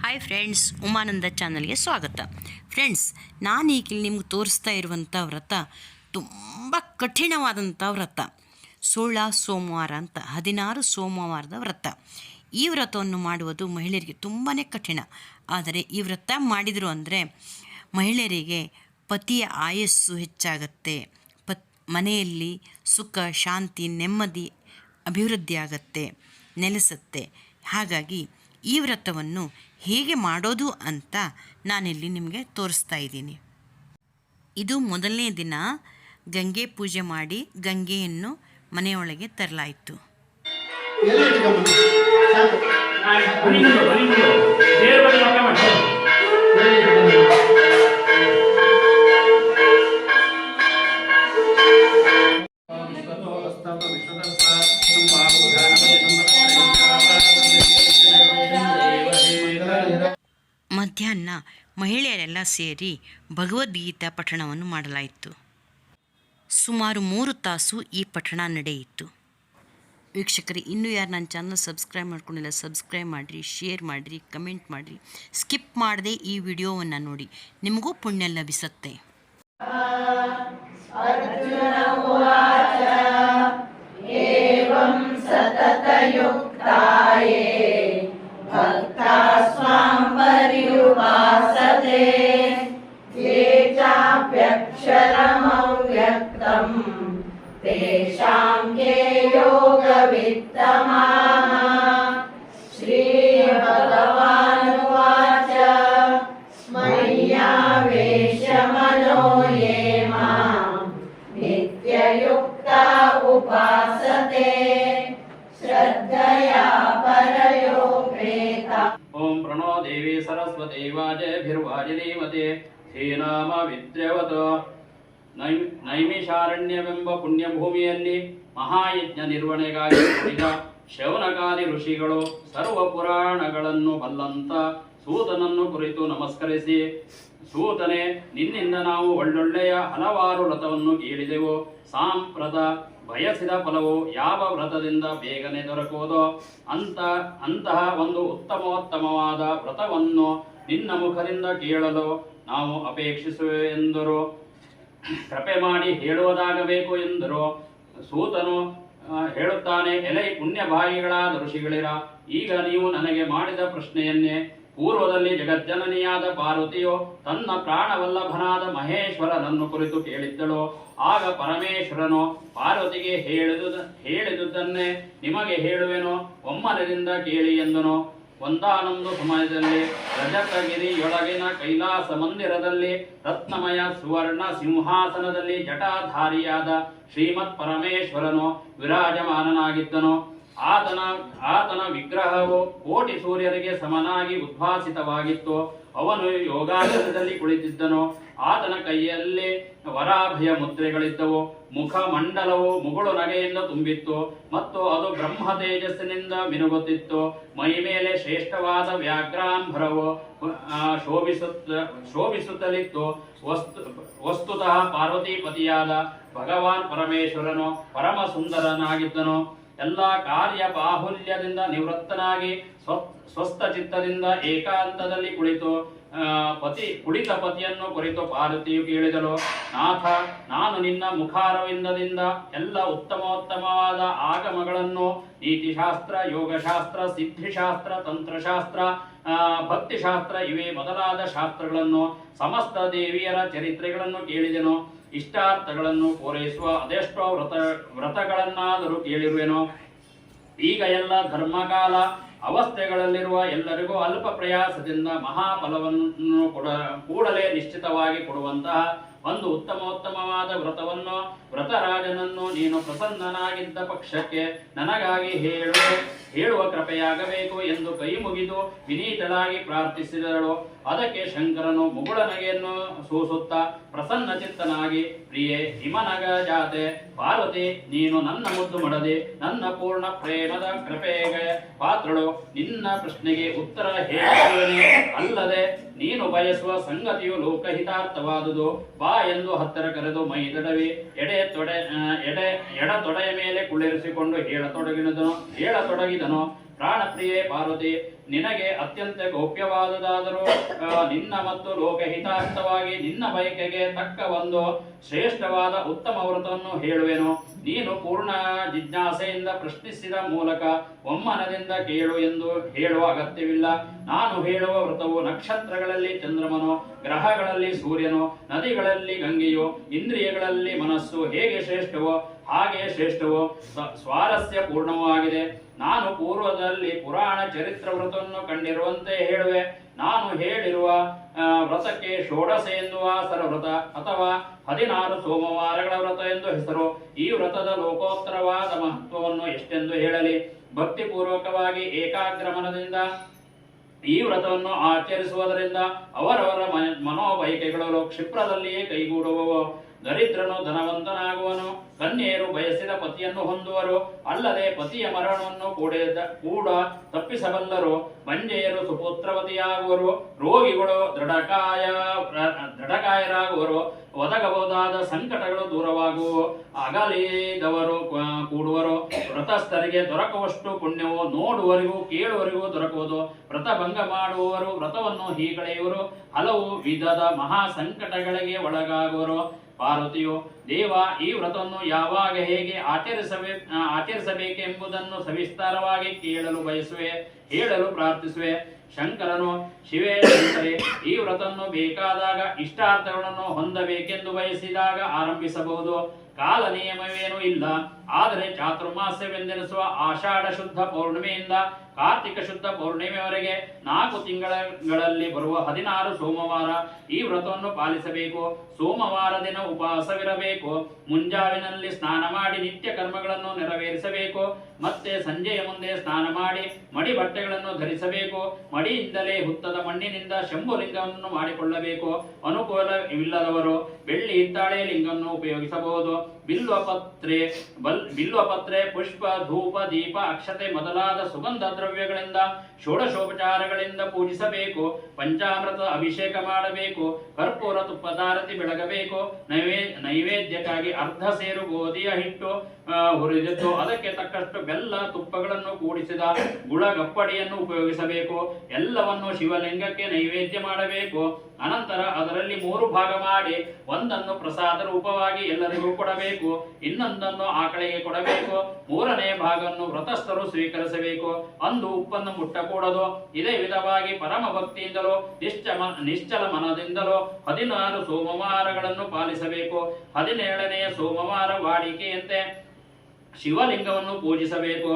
Hi friends Umananda ಚಾನಲ್ಗೆ ಸ್ವಾಗತ. Friends ನಾನು ಇಲ್ಲಿ ನಿಮ್ಗೆ ತೋರಿಸ್ತಾ ಇರುವಂಥ ವ್ರತ ತುಂಬ ಕಠಿಣವಾದಂಥ ವ್ರತ. ಸೋಳ, ಸೋಮವಾರ ಅಂತ, ಹದಿನಾರು ಸೋಮವಾರದ ವ್ರತ. ಈ ವ್ರತವನ್ನು ಮಾಡುವುದು ಮಹಿಳೆಯರಿಗೆ ತುಂಬಾ ಕಠಿಣ. ಆದರೆ ಈ ವ್ರತ ಮಾಡಿದರು ಅಂದರೆ ಮಹಿಳೆಯರಿಗೆ ಪತಿಯ ಆಯಸ್ಸು ಹೆಚ್ಚಾಗತ್ತೆ. ಪತ್, ಮನೆಯಲ್ಲಿ ಸುಖ, ಶಾಂತಿ, ನೆಮ್ಮದಿ ಅಭಿವೃದ್ಧಿ ಆಗತ್ತೆ ನೆಲೆಸುತ್ತೆ. ಹಾಗಾಗಿ ಈ ವ್ರತವನ್ನು ಹೇಗೆ ಮಾಡೋದು ಅಂತ ನಾನಿಲ್ಲಿ ನಿಮಗೆ ತೋರಿಸ್ತಾ ಇದ್ದೀನಿ. ಇದು ಮೊದಲನೇ ದಿನ ಗಂಗೆ ಪೂಜೆ ಮಾಡಿ ಗಂಗೆಯನ್ನು ಮನೆಯೊಳಗೆ ತರಲಾಯಿತು. ಮಧ್ಯಾಹ್ನ ಮಹಿಳೆಯರೆಲ್ಲ ಸೇರಿ ಭಗವದ್ಗೀತಾ ಪಠಣವನ್ನು ಮಾಡಲಾಯಿತು. ಸುಮಾರು ಮೂರು ತಾಸು ಈ ಪಠಣ ನಡೆಯಿತು. ವೀಕ್ಷಕರೇ, ಇನ್ನೂ ಯಾರು ನನ್ನ ಚಾನಲ್ ಸಬ್ಸ್ಕ್ರೈಬ್ ಮಾಡ್ಕೊಂಡಿಲ್ಲ, ಸಬ್ಸ್ಕ್ರೈಬ್ ಮಾಡಿರಿ, ಶೇರ್ ಮಾಡಿರಿ, ಕಮೆಂಟ್ ಮಾಡಿರಿ. ಸ್ಕಿಪ್ ಮಾಡದೆ ಈ ವಿಡಿಯೋವನ್ನು ನೋಡಿ. ನಿಮಗೂ ಪುಣ್ಯ ಲಭಿಸುತ್ತೆ. उपासते ये चाप्यक्षरमव्यक्तम् तेषां के योगवित्तमा ಓಂ ಪ್ರಣೋ ದೇವಿ ಸರಸ್ವತಿ ವಾಜೇಭಿರ್ವಾಜಿನೀಮತೆ ಶ್ರೀನಾಮ ವಿದ್ರವತ ನೈಮಿಷಾರಣ್ಯವೆಂಬ ಪುಣ್ಯಭೂಮಿಯಲ್ಲಿ ಮಹಾಯಜ್ಞ ನಿರ್ವಹಣೆಗಾಗಿ ಶೌನಕಾದಿ ಋಷಿಗಳು ಸರ್ವ ಪುರಾಣಗಳನ್ನು ಬಲ್ಲಂತ ಸೂತನನ್ನು ಕುರಿತು ನಮಸ್ಕರಿಸಿ ಸೂತನೆ ನಿನ್ನಿಂದ ನಾವು ಒಳ್ಳೊಳ್ಳೆಯ ಹಲವಾರು ರಥವನ್ನು ಕೇಳಿದೆವು ಸಾಂಪ್ರತ ಬಯಸಿದ ಫಲವು ಯಾವ ವ್ರತದಿಂದ ಬೇಗನೆ ದೊರಕುವುದೋ ಅಂತ, ಅಂತಹ ಒಂದು ಉತ್ತಮೋತ್ತಮವಾದ ವ್ರತವನ್ನು ನಿನ್ನ ಮುಖದಿಂದ ಕೇಳಲು ನಾವು ಅಪೇಕ್ಷಿಸುವೆ ಎಂದರು. ಕೃಪೆ ಮಾಡಿ ಹೇಳುವುದಾಗಬೇಕು ಎಂದರು. ಸೂತನು ಹೇಳುತ್ತಾನೆ, ಎಲೈ ಪುಣ್ಯಭಾಗಿಗಳಾದ ಋಷಿಗಳಿರ, ಈಗ ನೀವು ನನಗೆ ಮಾಡಿದ ಪ್ರಶ್ನೆಯನ್ನೇ ಪೂರ್ವದಲ್ಲಿ ಜಗಜ್ಜನನಿಯಾದ ಪಾರ್ವತಿಯು ತನ್ನ ಪ್ರಾಣವಲ್ಲಭನಾದ ಮಹೇಶ್ವರನನ್ನು ಕುರಿತು ಕೇಳಿದ್ದಳು. ಆಗ ಪರಮೇಶ್ವರನು, ಪಾರ್ವತಿಗೆ ಹೇಳಿದುದ ಹೇಳಿದುದನ್ನೇ ನಿಮಗೆ ಹೇಳುವೆನು, ಒಮ್ಮನದಿಂದ ಕೇಳಿ ಎಂದನು. ಒಂದಾನೊಂದು ಸಮಯದಲ್ಲಿ ರಜತಗಿರಿಯೊಳಗಿನ ಕೈಲಾಸ ಮಂದಿರದಲ್ಲಿ ರತ್ನಮಯ ಸುವರ್ಣ ಸಿಂಹಾಸನದಲ್ಲಿ ಜಟಾಧಾರಿಯಾದ ಶ್ರೀಮತ್ ಪರಮೇಶ್ವರನು ವಿರಾಜಮಾನನಾಗಿದ್ದನು. ಆತನ ಆತನ ವಿಗ್ರಹವು ಕೋಟಿ ಸೂರ್ಯರಿಗೆ ಸಮನಾಗಿ ಉದ್ಭಾಸಿತವಾಗಿತ್ತು. ಅವನು ಯೋಗಾಸನದಲ್ಲಿ ಕುಳಿತಿದ್ದನು. ಆತನ ಕೈಯಲ್ಲಿ ವರಾಭಯ ಮುದ್ರೆಗಳಿದ್ದವು. ಮುಖ ಮಂಡಲವು ಮುಗುಳು ನಗೆಯಿಂದ ತುಂಬಿತ್ತು ಮತ್ತು ಅದು ಬ್ರಹ್ಮ ತೇಜಸ್ಸಿನಿಂದ ಮಿನುಗುತ್ತಿತ್ತು. ಮೈ ಮೇಲೆ ಶ್ರೇಷ್ಠವಾದ ವ್ಯಾಘ್ರಾಂಭರವು ಶೋಭಿಸುತ್ತ, ಶೋಭಿಸುತ್ತಲಿತ್ತು. ವಸ್ತು, ವಸ್ತುತಃ ಪಾರ್ವತಿಪತಿಯಾದ ಭಗವಾನ್ ಪರಮೇಶ್ವರನು ಪರಮ ಸುಂದರನಾಗಿದ್ದನು ಎಲ್ಲ ಕಾರ್ಯ ಬಾಹುಲ್ಯದಿಂದ ನಿವೃತ್ತನಾಗಿ ಸ್ವ ಸ್ವಸ್ಥ ಚಿತ್ತದಿಂದ ಏಕಾಂತದಲ್ಲಿ ಕುಳಿತು ಪತಿ ಕುಳಿತ ಪತಿಯನ್ನು ಕುರಿತು ಪಾರ್ವತಿಯು ಕೇಳಿದಳು, ನಾಥ, ನಾನು ನಿನ್ನ ಮುಖಾರವಿಂದದಿಂದ ಎಲ್ಲ ಉತ್ತಮೋತ್ತಮವಾದ ಆಗಮಗಳನ್ನು ನೀತಿಶಾಸ್ತ್ರ, ಯೋಗಶಾಸ್ತ್ರ, ಸಿದ್ಧಿಶಾಸ್ತ್ರ, ತಂತ್ರಶಾಸ್ತ್ರ ಭಕ್ತಿಶಾಸ್ತ್ರ ಇವೇ ಮೊದಲಾದ ಶಾಸ್ತ್ರಗಳನ್ನು, ಸಮಸ್ತ ದೇವಿಯರ ಚರಿತ್ರೆಗಳನ್ನು ಕೇಳಿದೆನು. ಇಷ್ಟಾರ್ಥಗಳನ್ನು ಪೂರೈಸುವ ಅದೆಷ್ಟೋ ವ್ರತ, ವ್ರತಗಳನ್ನಾದರೂ ಕೇಳಿರುವೆನೋ? ಈಗ ಎಲ್ಲ ಧರ್ಮಕಾಲ ಅವಸ್ಥೆಗಳಲ್ಲಿರುವ ಎಲ್ಲರಿಗೂ ಅಲ್ಪ ಪ್ರಯಾಸದಿಂದ ಮಹಾಫಲವನ್ನು ಕೊಡ, ಕೂಡಲೇ ನಿಶ್ಚಿತವಾಗಿ ಕೊಡುವಂತಹ ಒಂದು ಉತ್ತಮೋತ್ತಮವಾದ ವ್ರತವನ್ನು ವ್ರತರಾಜನನ್ನು ನೀನು ಪ್ರಸನ್ನನಾಗಿದ್ದ ಪಕ್ಷಕ್ಕೆ ನನಗಾಗಿ ಹೇಳು, ಹೇಳುವ ಕೃಪೆಯಾಗಬೇಕು ಎಂದು ಕೈ ಮುಗಿದು ವಿನೀತಳಾಗಿ ಪ್ರಾರ್ಥಿಸಿದಳು. ಅದಕ್ಕೆ ಶಂಕರನು ಮುಗುಳನಗೆಯನ್ನು ಸೂಸುತ್ತಾ ಪ್ರಸನ್ನ ಚಿತ್ತನಾಗಿ, ಪ್ರಿಯೆ ಹಿಮನಗ ಜಾತೆ, ಪಾರ್ವತಿ, ನೀನು ನನ್ನ ಮುದ್ದು ಮಡದೆ, ನನ್ನ ಪೂರ್ಣ ಪ್ರೇಮದ ಕೃಪೆಗೆ ಪಾತ್ರಳು. ನಿನ್ನ ಪ್ರಶ್ನೆಗೆ ಉತ್ತರ ಹೇಳುತ್ತೇನೆ ಅಲ್ಲದೆ ನೀನು ಬಯಸುವ ಸಂಗತಿಯು ಲೋಕಹಿತಾರ್ಥವಾದುದು. ಬಾ ಎಂದು ಹತ್ತಿರ ಕರೆದು ಮೈ ದಡವಿ. ಎಡೆ ತೊಡೆ ಎಡೆ, ಎಡ ತೊಡೆಯ ಮೇಲೆ ಕುಳ್ಳಿರಿಸಿಕೊಂಡು ಹೇಳತೊಡಗಿದನು ಹೇಳತೊಡಗಿದನು. ಪ್ರಾಣಪ್ರಿಯೇ ಪಾರ್ವತಿ, ನಿನಗೆ ಅತ್ಯಂತ ಗೌಪ್ಯವಾದುದಾದರೂ ನಿನ್ನ ಮತ್ತು ಲೋಕಹಿತಾರ್ಥವಾಗಿ ನಿನ್ನ ಬಯಕೆಗೆ ತಕ್ಕ ಒಂದು ಶ್ರೇಷ್ಠವಾದ ಉತ್ತಮ ವ್ರತವನ್ನು ಹೇಳುವೆನು. ನೀನು ಪೂರ್ಣ ಜಿಜ್ಞಾಸೆಯಿಂದ ಪ್ರಶ್ನಿಸಿದ ಮೂಲಕ ಒಮ್ಮನದಿಂದ ಕೇಳು ಎಂದು ಹೇಳುವ ಅಗತ್ಯವಿಲ್ಲ. ನಾನು ಹೇಳುವ ವ್ರತವು ನಕ್ಷತ್ರಗಳಲ್ಲಿ ಚಂದ್ರಮನು, ಗ್ರಹಗಳಲ್ಲಿ ಸೂರ್ಯನು, ನದಿಗಳಲ್ಲಿ ಗಂಗೆಯು, ಇಂದ್ರಿಯಗಳಲ್ಲಿ ಮನಸ್ಸು ಹೇಗೆ ಶ್ರೇಷ್ಠವೋ ಹಾಗೆ ಶ್ರೇಷ್ಠವೋ ಸ್ವಾರಸ್ಯ ಸ್ವಾರಸ್ಯ ಪೂರ್ಣವಾಗಿದೆ ನಾನು ಪೂರ್ವದಲ್ಲಿ ಪುರಾಣ ಚರಿತ್ರ ವ್ರತವನ್ನು ಕಂಡಿರುವಂತೆ ಹೇಳುವೆ. ನಾನು ಹೇಳಿರುವ ವ್ರತಕ್ಕೆ ಷೋಡಶ ಎನ್ನುವ ಸರ ವ್ರತ ಅಥವಾ ಹದಿನಾರು ಸೋಮವಾರಗಳ ವ್ರತ ಎಂದು ಹೆಸರು. ಈ ವ್ರತದ ಲೋಕೋತ್ತರವಾದ ಮಹತ್ವವನ್ನು ಎಷ್ಟೆಂದು ಹೇಳಲಿ. ಭಕ್ತಿಪೂರ್ವಕವಾಗಿ ಪೂರ್ವಕವಾಗಿ ಮನದಿಂದ ಈ ವ್ರತವನ್ನು ಆಚರಿಸುವುದರಿಂದ ಅವರವರ ಮನೋಬಯಕೆಗಳು ಕ್ಷಿಪ್ರದಲ್ಲಿಯೇ ಕೈಗೂಡುವವು. ದರಿದ್ರನು ಧನವಂತನಾಗುವನು. ಕನ್ಯೆಯರು ಬಯಸಿದ ಪತಿಯನ್ನು ಹೊಂದುವರು. ಅಲ್ಲದೆ ಪತಿಯ ಮರಣವನ್ನು ಕೂಡ ಕೂಡ ತಪ್ಪಿಸಬಲ್ಲರು. ಮಂಜೆಯರು ಸುಪುತ್ರವತಿಯಾಗುವರು. ರೋಗಿಗಳು ದೃಢಕಾಯ ದೃಢಕಾಯರಾಗುವರು. ಒದಗಬಹುದಾದ ಸಂಕಟಗಳು ದೂರವಾಗುವು. ಅಗಲಿದವರು ಕೂಡುವರು. ವ್ರತಸ್ಥರಿಗೆ ದೊರಕುವಷ್ಟು ಪುಣ್ಯವು ನೋಡುವರಿಗೂ ಕೇಳುವರಿಗೂ ದೊರಕುವುದು. ವ್ರತ ಭಂಗ ಮಾಡುವವರು ವ್ರತವನ್ನು ಹೀಗಳೆಯುವರು. ಹಲವು ವಿಧದ ಮಹಾ ಸಂಕಟಗಳಿಗೆ ಒಳಗಾಗುವರು. ಪಾರ್ವತಿಯು, ದೇವ, ಈ ವ್ರತವನ್ನು ಯಾವಾಗ ಹೇಗೆ ಆಚರಿಸಬೇ ಆಚರಿಸಬೇಕೆಂಬುದನ್ನು ಸವಿಸ್ತಾರವಾಗಿ ಕೇಳಲು ಬಯಸುವೆ, ಹೇಳಲು ಪ್ರಾರ್ಥಿಸುವೆ. ಶಂಕರನು, ಶಿವೇ ಈ ವ್ರತವನ್ನು ಬೇಕಾದಾಗ ಇಷ್ಟಾರ್ಥಗಳನ್ನು ಹೊಂದಬೇಕೆಂದು ಬಯಸಿದಾಗ ಆರಂಭಿಸಬಹುದು. ಕಾಲ ನಿಯಮವೇನೂ ಇಲ್ಲ. ಆದರೆ ಚಾತುರ್ಮಾಸ್ಯವೆಂದೆನಿಸುವ ಆಷಾಢ ಶುದ್ಧ ಪೌರ್ಣಿಮೆಯಿಂದ ಕಾರ್ತಿಕ ಶುದ್ಧ ಪೌರ್ಣಿಮೆಯವರೆಗೆ ನಾಲ್ಕು ತಿಂಗಳಲ್ಲಿ ಬರುವ ಹದಿನಾರು ಸೋಮವಾರ ಈ ವ್ರತವನ್ನು ಪಾಲಿಸಬೇಕು. ಸೋಮವಾರ ದಿನ ಉಪವಾಸವಿರಬೇಕು. ಮುಂಜಾವಿನಲ್ಲಿ ಸ್ನಾನ ಮಾಡಿ ನಿತ್ಯ ಕರ್ಮಗಳನ್ನು ನೆರವೇರಿಸಬೇಕು. ಮತ್ತೆ ಸಂಜೆಯ ಮುಂದೆ ಸ್ನಾನ ಮಾಡಿ ಮಡಿ ಬಟ್ಟೆಗಳನ್ನು ಧರಿಸಬೇಕು. ಮಡಿಯಿಂದಲೇ ಹುತ್ತದ ಮಣ್ಣಿನಿಂದ ಶಂಭುಲಿಂಗವನ್ನು ಮಾಡಿಕೊಳ್ಳಬೇಕು. ಅನುಕೂಲವಿಲ್ಲದವರು ಬೆಳ್ಳಿ ಹಿತ್ತಾಳೆ ಲಿಂಗವನ್ನು ಉಪಯೋಗಿಸಬಹುದು. ಬಿಲ್ವಪತ್ರೆ ಬಲ್ ಬಿಲ್ವಪತ್ರೆ, ಪುಷ್ಪ, ಧೂಪ, ದೀಪ, ಅಕ್ಷತೆ ಮೊದಲಾದ ಸುಗಂಧ ದ್ರವ್ಯಗಳಿಂದ ಷೋಡಶೋಪಚಾರಗಳಿಂದ ಪೂಜಿಸಬೇಕು, ಪಂಚಾಮೃತ ಅಭಿಷೇಕ ಮಾಡಬೇಕು, ಕರ್ಪೂರ ತುಪ್ಪದಾರತಿ ಬೆಳಗಬೇಕು, ನೈವೇ, ನೈವೇದ್ಯಕ್ಕಾಗಿ ಅರ್ಧ ಸೇರು ಗೋಧಿಯ ಹಿಟ್ಟು ಹುರಿದಿದ್ದು, ಅದಕ್ಕೆ ತಕ್ಕಷ್ಟು ಬೆಲ್ಲ, ತುಪ್ಪಗಳನ್ನು ಕೂಡಿಸಿದ ಗುಳಗಪ್ಪಡಿಯನ್ನು ಉಪಯೋಗಿಸಬೇಕು, ಎಲ್ಲವನ್ನು ಶಿವಲಿಂಗಕ್ಕೆ ನೈವೇದ್ಯ ಮಾಡಬೇಕು, ಅನಂತರ ಅದರಲ್ಲಿ ಮೂರು ಭಾಗ ಮಾಡಿ, ಒಂದನ್ನು ಪ್ರಸಾದ ರೂಪವಾಗಿ ಎಲ್ಲರಿಗೂ ಕೊಡಬೇಕು, ಇನ್ನೊಂದನ್ನು ಆಕಳಿಗೆ ಕೊಡಬೇಕು, ಮೂರನೇ ಭಾಗವನ್ನು ವ್ರತಸ್ಥರು ಸ್ವೀಕರಿಸಬೇಕು. ಅಂದು ಉಪ್ಪನ್ನು ಮುಟ್ಟಕೂಡದು. ಇದೇ ವಿಧವಾಗಿ ಪರಮ ಭಕ್ತಿಯಿಂದಲೂ ನಿಶ್ಚಮ ನಿಶ್ಚಲ ಮನದಿಂದಲೂ ಹದಿನಾರು ಸೋಮವಾರಗಳನ್ನು ಪಾಲಿಸಬೇಕು. ಹದಿನೇಳನೆಯ ಸೋಮವಾರ ವಾಡಿಕೆಯಂತೆ ಶಿವಲಿಂಗವನ್ನು ಪೂಜಿಸಬೇಕು.